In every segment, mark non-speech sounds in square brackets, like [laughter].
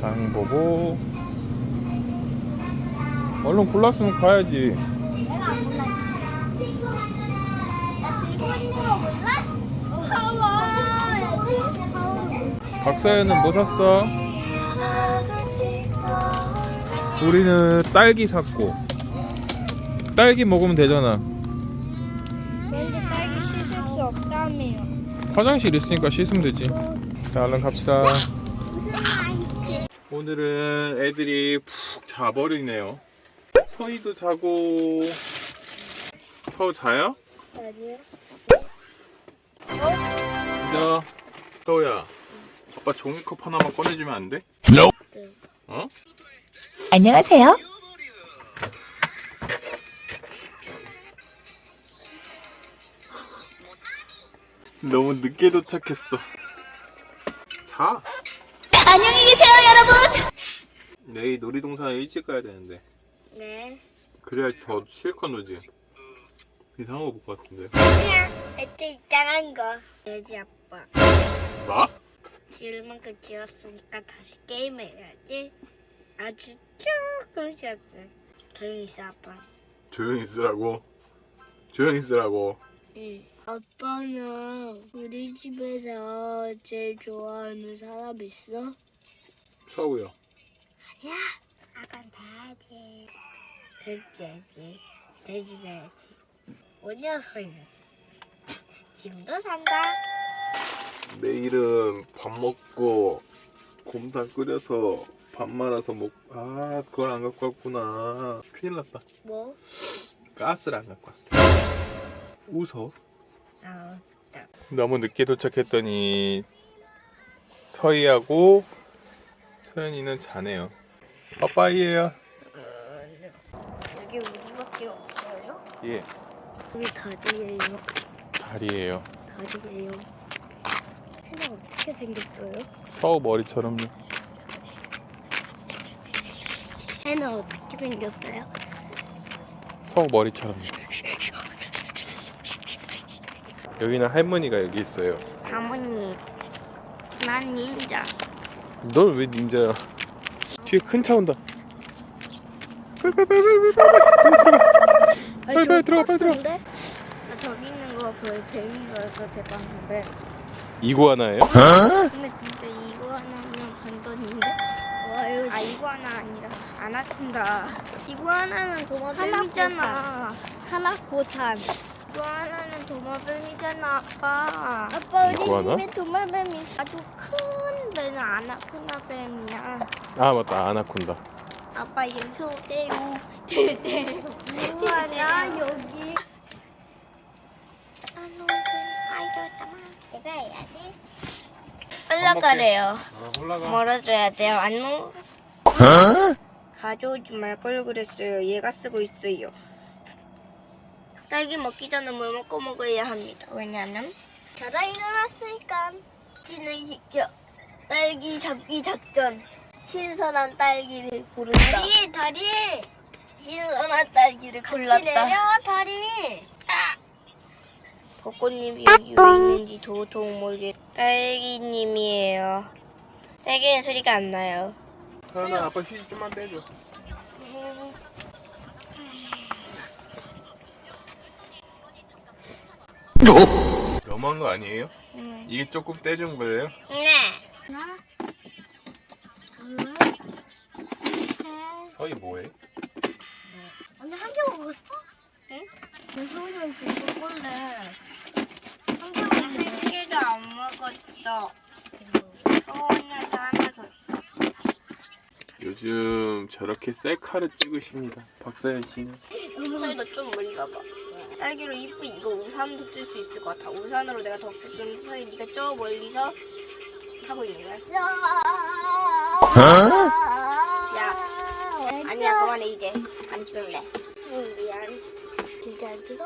장 보고 얼른 골랐으면 가야지 내가 안 골랐지. 나 들고 있는 거 몰라? 봐봐. 박사연은 뭐 샀어? 우리는 딸기 샀고 딸기 먹으면 되잖아 근데 딸기 씻을 수 없다며요. 화장실 있으니까 씻으면 되지 자 얼른 갑시다? 오늘은 애들이 푹 자버리네요 서희도 자고 서 자요? 아니요. 자 서우야 아빠 종이컵 하나만 꺼내주면 안 돼? 어? 안녕하세요. 너무 늦게 도착했어 자 안녕히 계세요, 여러분. 내일 놀이동산에 일찍 가야 되는데 네. 그래야 더 실컷 놀지 이상한 거 볼 것 같은데 그냥 그때 이상한 거. 돼지 아빠. 뭐? 지을 만큼 지었으니까 다시 게임해야지. 아주 조금 지었지. 조용히 있어 아빠. 조용히 있으라고 조용히 있으라고 응. 아빠는 우리 집에서 제일 좋아하는 사람 있어? 서우야 야, 아빠 돼지. 돼지야지. 돼지 돼지. 뭐냐 소리는? 지금도 산다. 내일은 밥 먹고 곰탕 끓여서 밥 말아서 먹. 아 그걸 안 갖고 왔구나. 큰일 났다. 뭐? 가스를 안 갖고 왔어. 웃어. 아, 너무 늦게 도착했더니 서희하고 서연이는 자네요. 빠빠이예요. 여기 우리밖에 없어요? 예. 우리 다리예요. 다리예요. 다리예요. 해가 어떻게 생겼어요? 서우 머리처럼요. 해는 어떻게 생겼어요? 서우 머리처럼요. 여기는 할머니가 여기 있어요. 할머니, 난 닌자. 넌 왜 닌자야? 뒤에 큰 차 온다. 빨리 빨리 빨리 빨리 빨리 빨리 빨리 들어가 빨리 들어가. 나 저기 있는 거그 뱀이라서 제봤는데 이구아나예요? 근데 진짜 이거 하나면 반전인데? 아 이거 하나 아니라 아나콘다 이거 하나는 도마뱀이잖아 하나고산 이거 하나는 도마뱀이잖아 아빠. 아빠 우리 이구아나? 집에 도마뱀이 아주 큰 뱀은 아나콘다 뱀이야. 아 맞다. 아나콘다. 아빠 인표 떼요. 떼요. 이거하냐 여기? 내가 해야지 올라가래요. 아, 올라가. 멀어져야 돼요. 안녕. 가져오지 말걸 그랬어요. 얘가 쓰고 있어요 딸기 먹기 전에 물 먹고 먹어야 합니다. 왜냐면 자다 일어났으니까. 지는 시켜 딸기 잡기 작전. 신선한 딸기를 고른다. 다리 다리. 신선한 딸기를 골랐다. 내려 다리. 벚꽃님이 여기 왜 있는지 도통 모르겠 딸기님이에요. 딸기는 소리가 안 나요. 서연아 아빠 휴지 좀만 떼줘. 너무한 거 아니에요? 음. 이게 조금 떼준 거예요? 네 하나 둘 셋 서희 뭐해? 언니 한 개 먹었어? 응? 내 소리는 지금 건데 한 개만 한 개도 안 먹었어 언니한테 하나 줬어 요즘 저렇게 셀카를 찍으십니다. 박사연 씨는. 이거보다 좀 멀리 가봐 딸기로 이쁘 이거 우산도 쓸 수 있을 것 같아. 우산으로 내가 덮고 준 사이 네가 저 멀리서 하고 있는 거야. 야. 아니야 그만해 이제. 안 찍을래. 응 미안. 진짜 안 찍어?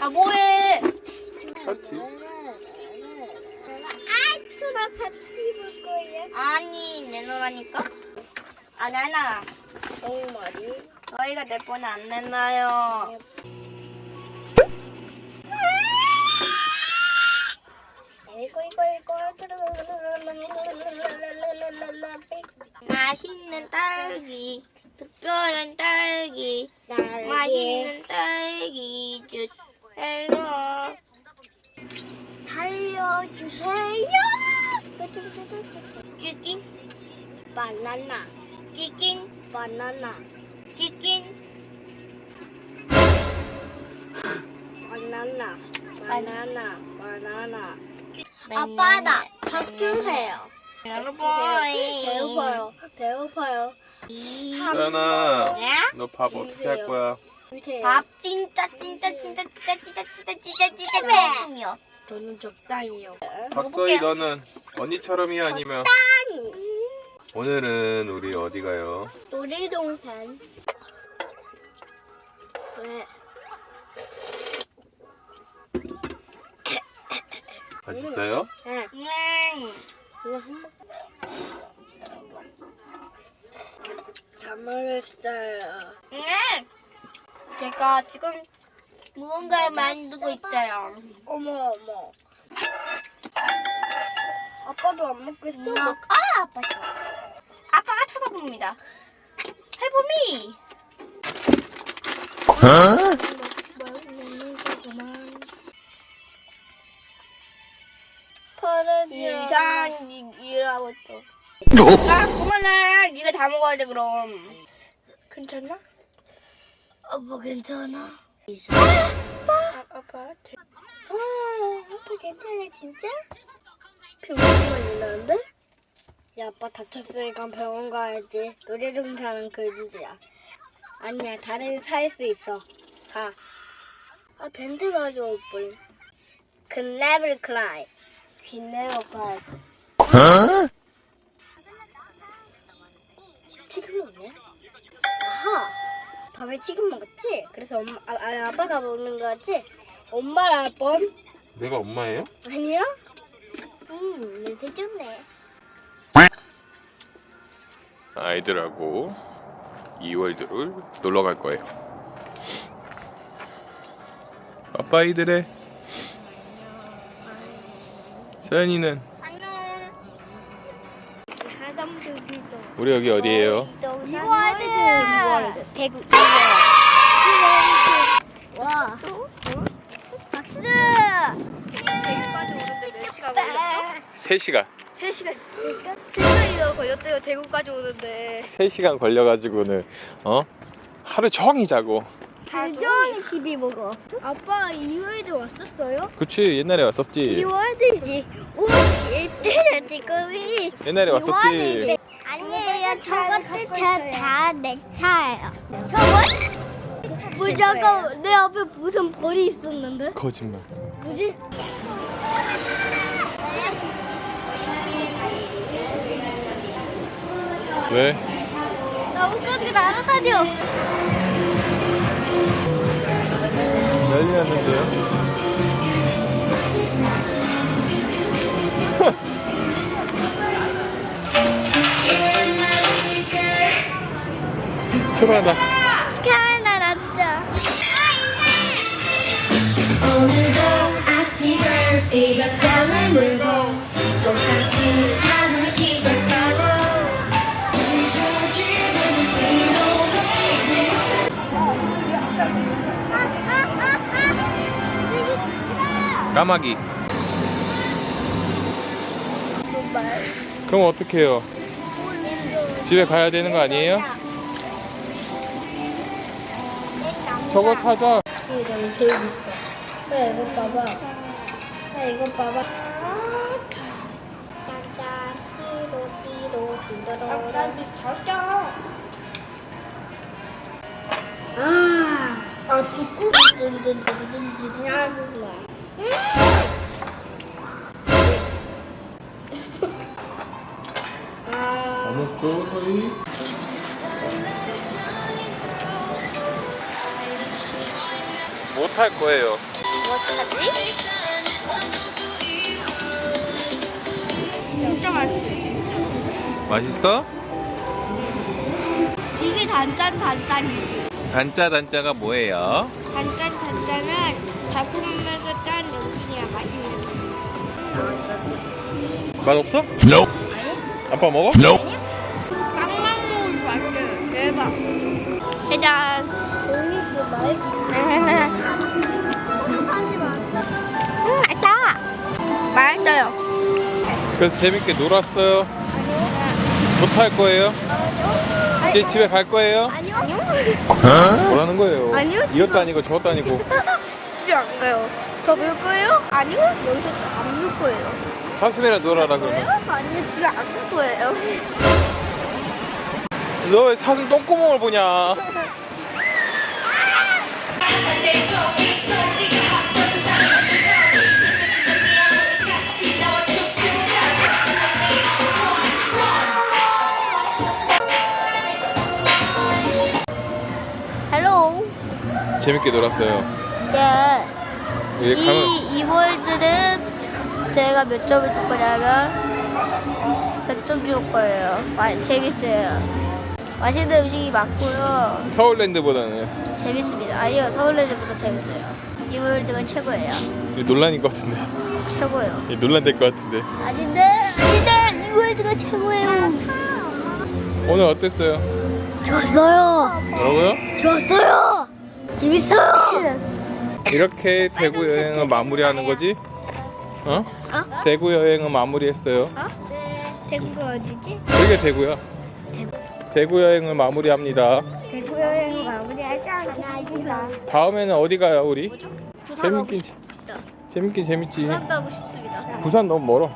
아 뭐해? 맞지? 아 수나 파티 볼 거야 아니 내놓으라니까? 안 하나. 정말이 저희가 내번안 냈나요? 맛있는 딸기, 특별한 딸기, 맛있는 딸기 주 헬로 살려주세요. 치킨 바나나, 치킨 바나나, 바나나, 바나나, 바나나. 아빠다, 적주세요. 여러분, 배고파요. 배고파요. 서연아 너 밥 어떻게 할 거야? 밥 진짜 진짜 진짜 진짜 진짜 진짜 진짜 진짜 맛있요 저는 적당히요. 박서희 너는 언니처럼이야 아니면 적당히. 오늘은 우리 어디 가요? 놀이동산. 왜? 맛있어요? 응. 이거 한 번. 잘못했어요. 응. 제가 지금 무언가를 만들고 있어요. 어머 어머. 아빠도 안 먹겠어? 아 아빠 줘. 아빠가 쳐다봅니다. 해보미. 이 먹어야 돼 그럼. 괜찮나? 아빠 괜찮아? 아빠. 아빠. 아, 아빠 괜찮아 진짜? 병원만 일하는데? 야 아빠 다쳤으니까 병원 가야지. 놀이동산은 금지야. 아니야 다른 살 수 있어. 가. 아 밴드 가져올 걸. 클레블 클라이. 치킨 먹네? 아하! 밤에 치킨 먹었지? 그래서 엄마, 아, 아니, 아빠가 먹는 거지? 엄마랑 아빠? 내가 엄마예요? 아니요? 음, 냄새 좋네. 아이들하고 이월드를 놀러 갈 거예요. 아빠 아이들의 서연이는 우리 여기 어디예요? 이월드. 대구. 와. 박수. 대구까지 오는데 몇 시간 걸렸죠? 3시간 3시간. 3시간이나 걸렸대요. 대구까지 오는데. 3시간 걸려가지고는 어? 하루 종일 자고 한정이 TV 먹어. 아빠 이월드 왔었어요? 그치 옛날에 왔었지 이월드지. 오, 이때는 지금이. 옛날에 왔었지 아니에요. 저것도 다내 차예요. 저거? 뭐 잠깐 내 앞에 무슨 벌이 있었는데? 거짓말 뭐지? 왜? 나뭇가지가 날아다녀. 난리 났는데요? [laughs] 출발한다 카메라 났어. 오늘도 아침을 이벽병 까마귀 그럼 어떡해요? 집에 가야 되는 거 아니에요? 저거 타자 너무 재밌어. 야 이거 봐봐. 야 이거 봐봐. 아, 아 비꾸 든든든든든 하구나. 아, 어느 쪽 서희? 못할 거예요 어떡하지? 진짜 맛있어. 맛있어? 이게 단짠 단짠이지. 단짜 단짜가 뭐예요? 단짠 단짠은 맛있는. 맛 없어? 아빠 먹어? 아니야? 짜잔. 음, 맛있다. 맛있어요. 그래서 재밌게 놀았어요. 좋다 할 거예요? 이제 집에 갈 거예요? 아니요. 뭐라는 거예요? 아니요, 이것도 집에- 아니고 저것도 아니고 [laughs] 집에 안 가요. 저 놀 거예요? 아니요. 여기서 안 놀 거예요. 사슴이랑 놀아라 그러면 아니요. 집에 안 갈 거예요. 너 왜 사슴 똥구멍을 보냐 헬로. 재밌게 놀았어요 예. 여기 가면 이 이월드는 제가 몇 점을 줄 거냐면 100점 줄 거예요. 마, 재밌어요. 맛있는 음식이 많고요. 서울랜드보다는 재밌습니다. 아니요, 서울랜드보다 재밌어요. 이월드가 최고예요. 이거 논란인 것 같은데 최고요. 이 논란 될 것 같은데 아닌데, 아닌데, 이월드가 최고예요. 오늘 어땠어요? 좋았어요. 뭐라고요? 좋았어요. 재밌어요. 이렇게 대구 여행을 마무리하는 거지? 어? 대구 여행은 마무리했어요 네, 대구가 어디지? 여기가 대구야 대구 여행을 마무리합니다 대구 여행 마무리하지 않겠습니다. 다음에는 어디 가요 우리? 부산 재밌긴. 재밌긴 재밌지 부산 가고 싶습니다. 부산 너무 멀어